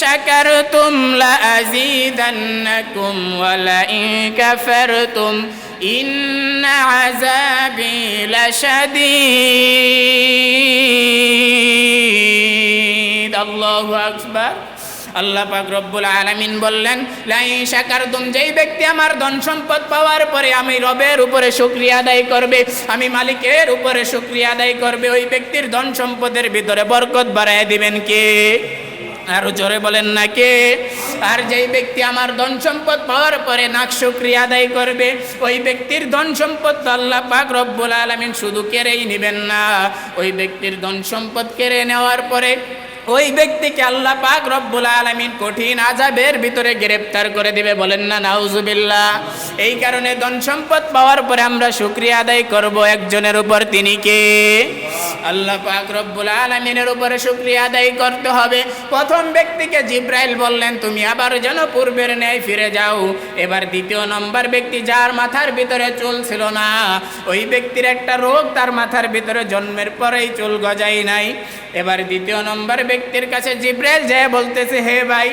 শাকারতুম লাআযীদান্নাকুম ওয়া লাইন কাফারতুম ইন্না আযাবি লাশাদীদ আল্লাহু আকবার আল্লাহ পাক রব্বুল আলামিন বললেন লাই শাকারতুম যেই ব্যক্তি আমার ধন সম্পদ পাওয়ার পরে আমি রবের উপরে শুকরিয়া আদায় করবে, আমি মালিকের উপরে শুকরিয়া আদায় করবে, ওই ব্যক্তির ধন সম্পদের ভিতরে বরকত বাড়ায় দিবেন কে? আরও জোরে বলেন না কে আর যেই ব্যক্তি আমার ধন সম্পদ পাওয়ার পরে নাক শুক্রিয়া আদায় করবে, ওই ব্যক্তির ধন সম্পদ আল্লাহ পাক রব্বুল আলামিন শুধু কেড়েই নেবেন না। ওই ব্যক্তির ধন সম্পদ কেড়ে নেওয়ার পরে ওই ব্যক্তিকে আল্লাহ পাক রব্বুল আলামিন কঠিন আজাবের ভিতরে গ্রেফতার করে দিবে। বলেন না, নাউজুবিল্লাহ। এই কারণে ধন সম্পদ পাওয়ার পরে আমরা শুক্রিয়া আদায় করব একজনের উপর তিনি কে? আল্লাহ পাক রব্বুল আলামিনের উপরে শুক্রিয়া আদায় করতে হবে। প্রথম ব্যক্তিকে জিব্রাইল বললেন, তুমি আবার যেন পূর্বের ন্যায় ফিরে যাও। এবার দ্বিতীয় নম্বর ব্যক্তি, যার মাথার ভিতরে চুল ছিল না, ওই ব্যক্তির একটা রোগ তার মাথার ভিতরে জন্মের পরেই চুল গজাই নাই। এবার দ্বিতীয় নম্বর ব্যক্তির কাছে জিব্রাইল যে বলতেছে, হে ভাই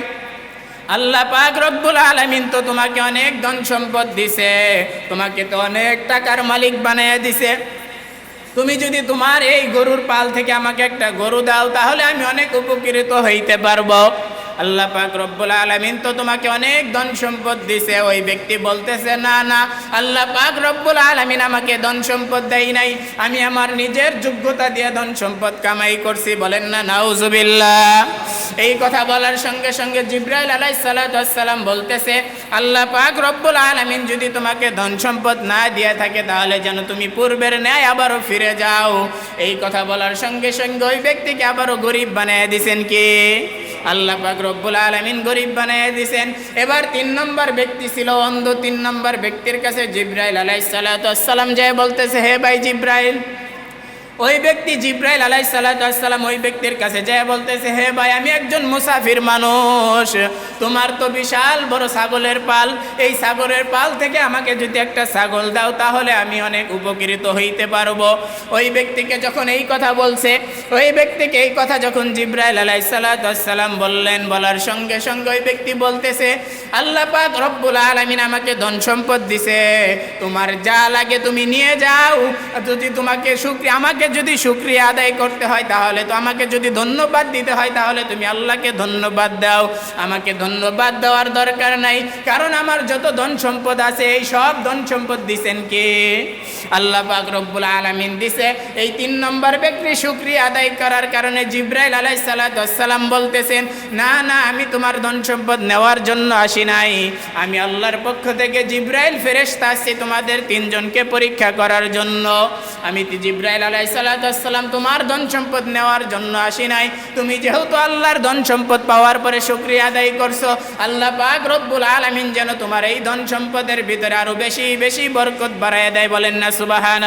আল্লাহ পাক রব্বুল আলামিন তো তোমাকে অনেক ধন সম্পদ দিছে, তোমাকে তো অনেক টাকার মালিক বানিয়ে দিছে। তুমি যদি তোমার এই গরুর পাল থেকে আমাকে একটা গরু দাও, তাহলে আমি অনেক উপকৃত হইতে পারব। আল্লাহ পাক রব্বুল আলামিন তো তোমাকে অনেক ধন সম্পদ দিছে, ওই ব্যক্তি বলতেছে, না না, আল্লাহ পাক রব্বুল আলামিন আমাকে ধন সম্পদ দেয় নাই। আমি আমার নিজের যোগ্যতা দিয়ে ধন সম্পদ কামাই করছি। বলেন না, নাউজুবিল্লাহ। এই কথা বলার সঙ্গে সঙ্গে জিব্রাইল আলাই সালাম বলতেছে, আল্লাহ পাক রব্বুল আলামিন যদি তোমাকে ধন সম্পদ না দিয়ে থাকে, তাহলে যেন তুমি পূর্বের ন্যায় আবারও ফিরে যাও। এই কথা বলার সঙ্গে সঙ্গে ওই ব্যক্তিকে আবারও গরিব বানিয়ে দিছেন কি? আল্লাহ পাক রব্বুল আলামিন গরিব বানিয়ে দিছেন। এবার তিন নম্বর ব্যক্তি ছিল অন্ধ। তিন নম্বর ব্যক্তির কাছে জিব্রাইল আলাইহিস সালাম যায় বলতেছে, হে ভাই জিব্রাইল ওই ব্যক্তি জিব্রাইল আলাই সালাম ওই ব্যক্তির কাছে যায় বলতেছে, হে ভাই, আমি একজন মুসাফির মানুষ। তোমার তো বিশাল বড় ছাগলের পাল। এই ছাগলের পাল থেকে আমাকে যদি একটা ছাগল দাও, তাহলে আমি অনেক উপকৃত হইতে পারব। ওই ব্যক্তিকে যখন এই কথা বলছে, ওই ব্যক্তিকে এই কথা যখন জিব্রাইল আলাই সালাম বললেন, বলার সঙ্গে সঙ্গে ওই ব্যক্তি বলতেছে, আল্লাহ পাক রব্বুল আলামিন আমাকে ধন সম্পদ দিছে। তোমার যা লাগে তুমি নিয়ে যাও। যদি তোমাকে শুক্রিয়া আমাকে যদি শুক্রিয়া আদায় করতে হয়, তাহলে তো আমাকে যদি ধন্যবাদ দিতে হয়, তাহলে তুমি আল্লাহকে ধন্যবাদ দাও। আমাকে ধন্যবাদ দেওয়ার দরকার নাই, কারণ আমার যত ধন সম্পদ আছে, এই সব ধন সম্পদ দিছেন কে? আল্লাহ পাক রব্বুল আলামিন দিছে। এই তিন নম্বর ব্যক্তি শুক্রিয়া আদায় করার কারণে জিব্রাইল আলাই সালাম বলতেছেন, না না, আমি তোমার ধন সম্পদ নেওয়ার জন্য আসি নাই। আমি আল্লাহর পক্ষ থেকে জিব্রাইল ফেরেশতা আসছি তোমাদের তিনজনকে পরীক্ষা করার জন্য। আমি জিব্রাইল আলাই সালাম তোমার ধন সম্পদ নেওয়ার জন্য আসি নাই। তুমি যেহেতু আল্লাহর ধন সম্পদ পাওয়ার পরে শুক্রিয়া আদায় করছ, আল্লাহ পাক রব্বুল আলামিন যেন তোমার এই ধন সম্পদের ভিতরে আরও বেশি বেশি বরকত বাড়ায় দেয় বলেন না সুবাহান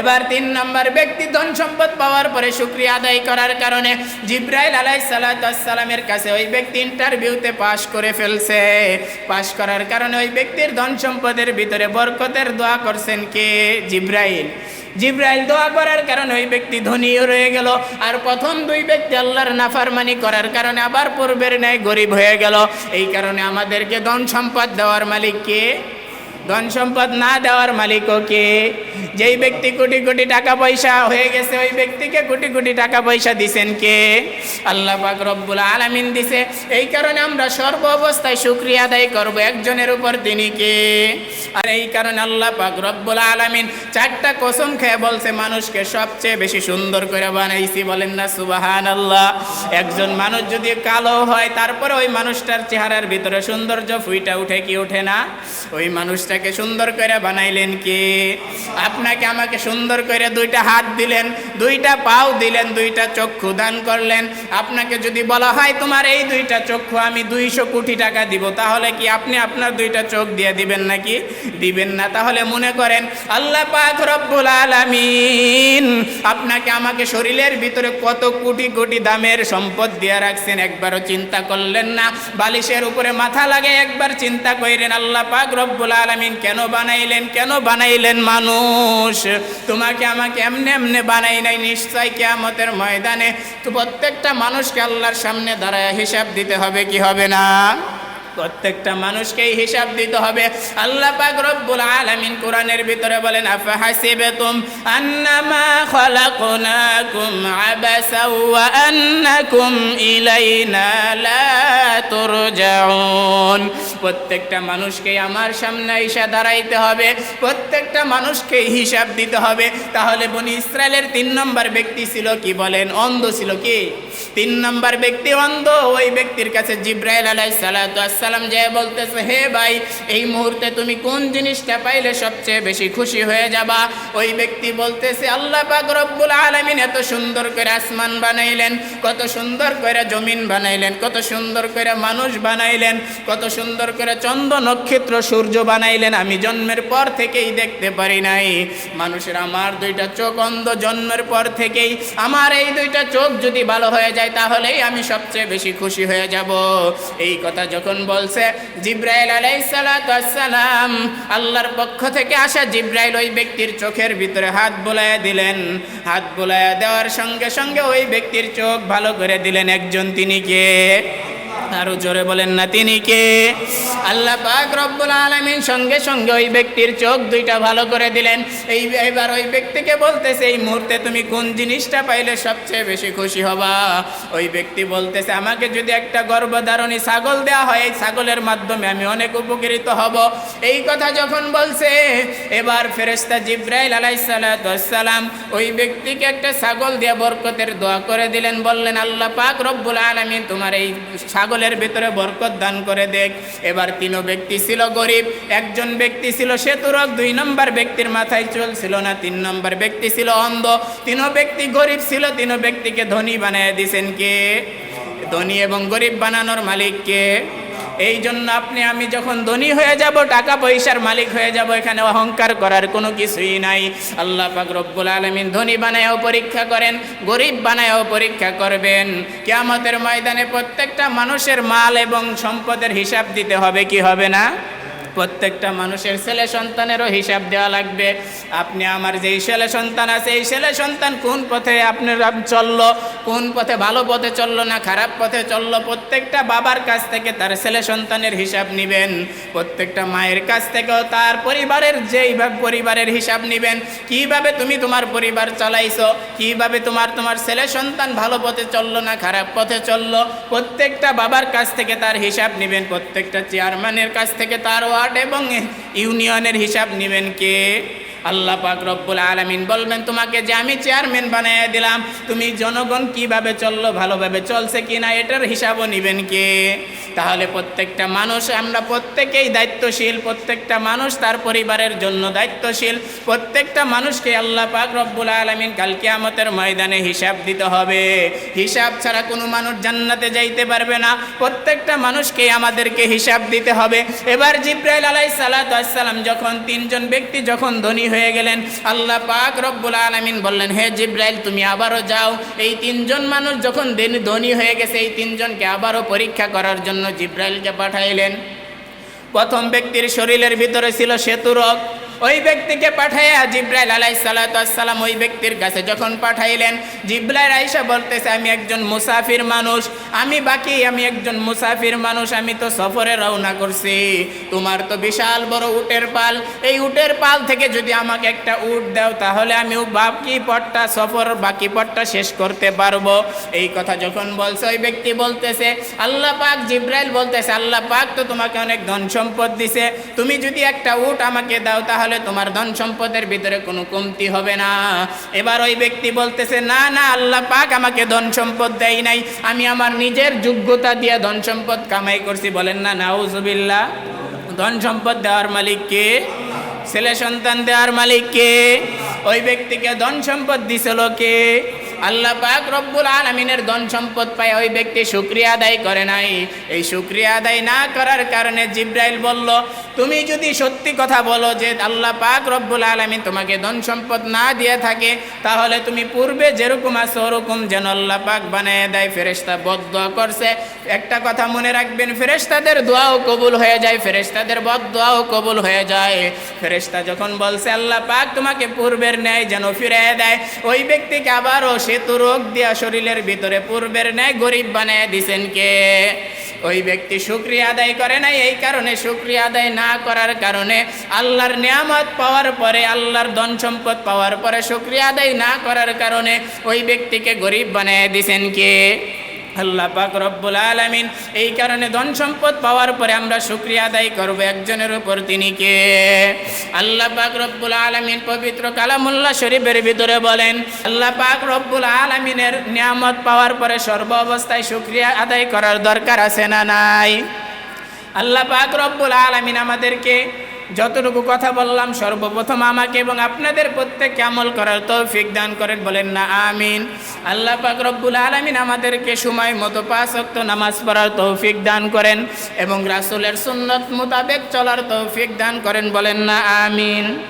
এবার তিন নম্বর, ব্যক্তি ধন সম্পদ পাওয়ার পরে শুক্রিয়া আদায় করার কারণে জিব্রাইল আলাই সালাতামের কাছে ওই ব্যক্তি ইন্টারভিউতে পাশ করে ফেলছে। পাশ করার কারণে ওই ব্যক্তির ধন সম্পদের ভিতরে বরকতের দোয়া করছেন কে? জিব্রাইল। জিব্রাইল দোয়া করার কারণে ওই ব্যক্তি ধনীও রয়ে গেল। আর প্রথম দুই ব্যক্তি আল্লাহর নাফারমানি করার কারণে আবার পূর্বের ন্যায় গরিব হয়ে গেল। এই কারণে আমাদেরকে ধন সম্পদ দেওয়ার মালিক কে? ধন সম্পদ না দেওয়ার মালিকও কে? যেই ব্যক্তি কোটি কোটি টাকা পয়সা হয়ে গেছে, ওই ব্যক্তিকে কোটি কোটি টাকা পয়সা দিছেন কে? আল্লাহ পাক রব্বুল আলামিন দিছে। এই কারণে আমরা সর্ব অবস্থায় শুক্রিয়া আদায় করব একজনের উপর তিনি কে? আর এই কারণে আল্লাহ পাক রব্বুল আলামিন চারটা কসম খেয়ে বলছে, মানুষকে সবচেয়ে বেশি সুন্দর করে বানাইছি। বলেন না সুবাহান আল্লাহ একজন মানুষ যদি কালো হয়, তারপরে ওই মানুষটার চেহারার ভিতরে সৌন্দর্য ফুইটা উঠে কি ওঠে না? ওই মানুষটাকে সুন্দর করে বানাইলেন কি? আপনাকে আমাকে সুন্দর করে দুইটা হাত দিলেন, দুইটা পাও দিলেন, দুইটা চক্ষু দান করলেন? আপনাকে যদি বলা হয় তোমার এই দুইটা চক্ষু আমি দুইশো কোটি টাকা দিব, তাহলে কি আপনি আপনার দুইটা চোখ দিয়ে দিবেন নাকি? দিবেন না। তাহলে মনে করেন, আল্লাহ পাক রব্বুল আলামিন আপনাকে আমাকে শরীরের ভিতরে কত কোটি কোটি দামের সম্পদ দিয়ে রাখছেন, একবারও চিন্তা করলেন না? বালিশের উপরে মাথা লাগে একবার চিন্তা কইরেন, আল্লাহ পাক রব্বুল আলামিন কেন বানাইলেন কেন বানাইলেন মানুষ? তোমাকে আমাকে এমনি এমনি বানাই নাই, নিশ্চয় কেয়ামতের ময়দানে। তো প্রত্যেকটা মানুষকে আল্লাহর সামনে দাঁড়ায় হিসাব দিতে হবে, কি হবে না? প্রত্যেকটা মানুষকেই হিসাব দিতে হবে। আল্লাহ পাক রব্বুল আলামিন কোরআনের ভিতরে বলেন আফা হাসিবাতুম আন্নামা খালাকনাকুম আবাসা ওয়া আন্নাকুম ইলাইনা লা তুরজাউন। প্রত্যেকটা মানুষকে আমার সামনে এসে দাঁড়াইতে হবে, প্রত্যেকটা মানুষকে হিসাব দিতে হবে। তাহলে বনি ইসরায়েলের তিন নম্বর ব্যক্তি ছিল কি বলেন? অন্ধ ছিল কি? তিন নম্বর ব্যক্তি অন্ধ। ওই ব্যক্তির কাছে জিব্রাইল আলাই সালাম যে বলতেছে, হে ভাই, এই মুহূর্তে তুমি কোন জিনিসটা পাইলে সবচেয়ে বেশি খুশি হয়ে যাবা? ওই ব্যক্তি বলতেছে, আল্লাহ পাক রব্বুল আলামিন এত সুন্দর করে আসমান বানাইলেন, কত সুন্দর করে জমিন বানাইলেন, কত সুন্দর করে মানুষ বানাইলেন, কত সুন্দর করে চন্দ্র নক্ষত্র সূর্য বানাইলেন। আমি জন্মের পর থেকেই দেখতে পারি নাই। মানুষের আমার দুইটা চোখ অন্ধ। জন্মের পর থেকেই আমার এই দুইটা চোখ যদি ভালো হয়ে যায় তাহলেই আমি সবচেয়ে বেশি খুশি হয়ে যাব। এই কথা যখন বলছে জিব্রাইল আলাইসালাম আল্লাহর পক্ষ থেকে আসা জিব্রাইল ওই ব্যক্তির চোখের ভিতরে হাত বোলায় দিলেন। হাত বোলায় দেওয়ার সঙ্গে সঙ্গে ওই ব্যক্তির চোখ ভালো করে দিলেন একজন তিনি কে? আরও জোরে বলেন না তিনি কে? আল্লাহ পাক রব্বুল আলামিন সঙ্গে সঙ্গে ওই ব্যক্তির চোখ দুইটা ভালো করে দিলেন। এই এবার ওই ব্যক্তিকে বলতেছে, এই মুহূর্তে তুমি কোন জিনিসটা পাইলে সবচেয়ে বেশি খুশি হবা? ওই ব্যক্তি বলতেছে, আমাকে যদি একটা গর্ভধারণী ছাগল দেওয়া হয়, এই ছাগলের মাধ্যমে আমি অনেক উপকৃত হব। এই কথা যখন বলছে, এবার ফেরেস্তা জিব্রাইল আলাইসালাম ওই ব্যক্তিকে একটা ছাগল দিয়ে বরকতের দোয়া করে দিলেন। বললেন, আল্লাহ পাক রব্বুল আলামিন তোমার এই ছাগলের ভিতরে বরকত দান করে দেখ। এবার তিন ব্যক্তি ছিল গরিব, একজন ব্যক্তি ছিল সেতুরক, দুই নম্বর ব্যক্তির মাথায় চলছিল না, তিন নম্বর ব্যক্তি ছিল অন্ধ। তিন ব্যক্তি গরিব ছিল, তিন ব্যক্তিকে ধনী বানিয়ে দিছেন কে? ধনী এবং গরিব বানানোর মালিক কে? এই জন্য আপনি, আমি যখন ধনী হয়ে যাব, টাকা পয়সার মালিক হয়ে যাব, এখানে অহংকার করার কোনো কিছুই নাই। আল্লাহ পাক রব্বুল আলমিন ধনী বানায়ও পরীক্ষা করেন, গরিব বানায়ও পরীক্ষা করবেন। কেয়ামতের ময়দানে প্রত্যেকটা মানুষের মাল এবং সম্পদের হিসাব দিতে হবে, কি হবে না? প্রত্যেকটা মানুষের ছেলে সন্তানেরও হিসাব দেওয়া লাগবে। আপনি আমার যেই ছেলে সন্তান আছে, এই ছেলে সন্তান কোন পথে আপনার চলল, কোন পথে ভালো পথে চলল না খারাপ পথে চলল, প্রত্যেকটা বাবার কাছ থেকে তার ছেলে সন্তানের হিসাব নেবেন। প্রত্যেকটা মায়ের কাছ থেকেও তার পরিবারের যেইভাবে পরিবারের হিসাব নেবেন। কীভাবে তুমি তোমার পরিবার চালাইছো, কীভাবে তোমার তোমার ছেলে সন্তান ভালো পথে চলল না খারাপ পথে চলল, প্রত্যেকটা বাবার কাছ থেকে তার হিসাব নেবেন, প্রত্যেকটা চেয়ারম্যানের কাছ থেকে তার ওয়ার্ড এবং ইউনিয়নের হিসাব নেবেন কে? আল্লাহ পাক রব্বুল আলামিন বলবেন, তোমাকে যে আমি চেয়ারম্যান বানিয়ে দিলাম, তুমি জনগণ কীভাবে চলল, ভালোভাবে চলছে কি না এটার হিসাবও নেবেন কে? তাহলে প্রত্যেকটা মানুষ, আমরা প্রত্যেকেই দায়িত্বশীল, প্রত্যেকটা মানুষ তার পরিবারের জন্য দায়িত্বশীল, প্রত্যেকটা মানুষকে আল্লাহ পাক রব্বুল আলামিন কাল কিয়ামতের ময়দানে হিসাব দিতে হবে। হিসাব ছাড়া কোনো মানুষ জান্নাতে যাইতে পারবে না। প্রত্যেকটা মানুষকে আমাদেরকে হিসাব দিতে হবে। এবার জিব্রাইল আলাই সালাম যখন তিনজন ব্যক্তি যখন ধনী হয়ে গেলেন। আল্লাহ পাক রব্বুল আলমিন বললেন, হে জিব্রাইল, তুমি আবারও যাও। এই তিনজন মানুষ যখন ধনী হয়ে গেছে, এই তিনজনকে আবারও পরীক্ষা করার জন্য জিব্রাইলকে পাঠাইলেন। প্রথম ব্যক্তির শরীরের ভিতরে ছিল সেতু রোগ ওই ব্যক্তিকে পাঠাইয়া জিব্রাইল আলাই সালাতাম ওই ব্যক্তির কাছে যখন পাঠাইলেন, জিব্রাইল আইসা বলতেছে, আমি একজন মুসাফির মানুষ, আমি বাকি, আমি একজন মুসাফির মানুষ, আমি তো সফরে রওনা করছি। তোমার তো বিশাল বড় উটের পাল। এই উটের পাল থেকে যদি আমাকে একটা উট দাও, তাহলে আমি বাকি পটটা সফর, বাকি পটটা শেষ করতে পারব। এই কথা যখন বলছে, ওই ব্যক্তি বলতেছে, আল্লাহ পাক, জিব্রাইল বলতেছে, আল্লাহ পাক তো তোমাকে অনেক ধন সম্পদ দিছে। তুমি যদি একটা উট আমাকে দাও, তাহলে তোমার ধন সম্পদের ভিতরে কোনো কমতি হবে না। এবার ওই ব্যক্তি বলতেছে, না না, আল্লাহ পাক আমাকে ধন সম্পদ দেয় নাই। আমি আমার নিজের যোগ্যতা দিয়ে ধন সম্পদ কামাই করছি। বলেন, না, নাউজুবিল্লাহ, ধন সম্পদ দেওয়ার মালিক কে? ছেলে সন্তান দেওয়ার মালিক কে? ওই ব্যক্তিকে ধন সম্পদ দিছিল কে? আল্লাহ পাক রব্বুল আলমিনের ধন সম্পদ পায় ওই ব্যক্তি শুক্রিয়া আদায় করে নাই। এই শুক্রিয়া আদায় না করার কারণে জিব্রাইল বলল, তুমি যদি সত্যি কথা বলো যে আল্লাহ পাক রব্বুল আলমিন তোমাকে ধন সম্পদ না দিয়ে থাকে, তাহলে তুমি পূর্বে যেরকম আছো ওরকম যেন আল্লাহ পাক বানিয়ে দেয়। ফেরেস্তা বদ্ধ করছে। একটা কথা মনে রাখবেন ফেরেস্তাদের দোয়াও কবুল হয়ে যায় ফেরেস্তাদের বদ দোয়াও কবুল হয়ে যায়। ফেরেস্তা যখন বলছে, আল্লাহ পাক তোমাকে পূর্বের ন্যায় যেন ফিরে দেয়, ওই ব্যক্তিকে আবারও সেতু রোগ দিয়া শরীরের ভিতরে পূর্বের ন্যায় গরিব বানিয়ে দিছেন কে? ওই ব্যক্তি শুক্রিয়া আদায় করে না এই কারণে শুক্রিয়া আদায় না করার কারণে আল্লাহর নিয়ামত পাওয়ার পরে, আল্লাহর ধন সম্পদ পাওয়ার পরে শুক্রিয়া আদায় না করার কারণে ওই ব্যক্তিকে গরিব বানিয়ে দিছেন কে? আল্লাহ পাক রব্বুল আলামিন। এই কারণে ধন সম্পদ পাওয়ার পরে আমরা শুক্রিয়া আদায় করব একজনের উপর তিনি কে? আল্লাহ পাক রব্বুল আলামিন পবিত্র কালামুল্লাহ শরীফের ভিতরে বলেন, আল্লাহ পাক রব্বুল আলামিনের নিয়ামত পাওয়ার পরে সর্ব অবস্থায় শুক্রিয়া আদায় করার দরকার আছে না নাই? আল্লাহ পাক রব্বুল আলামিন আমাদেরকে যতটুকু কথা বললাম, সর্বপ্রথম আমাকে এবং আপনাদের প্রত্যেককে আমল করার তৌফিক দান করেন, বলেন না, আমিন। আল্লাহ পাক রব্বুল আলামিন আমাদেরকে সময় মতো পাঁচ ওয়াক্ত নামাজ পড়ার তৌফিক দান করেন এবং রাসূলের সুন্নত মোতাবেক চলার তৌফিক দান করেন, বলেন না, আমিন।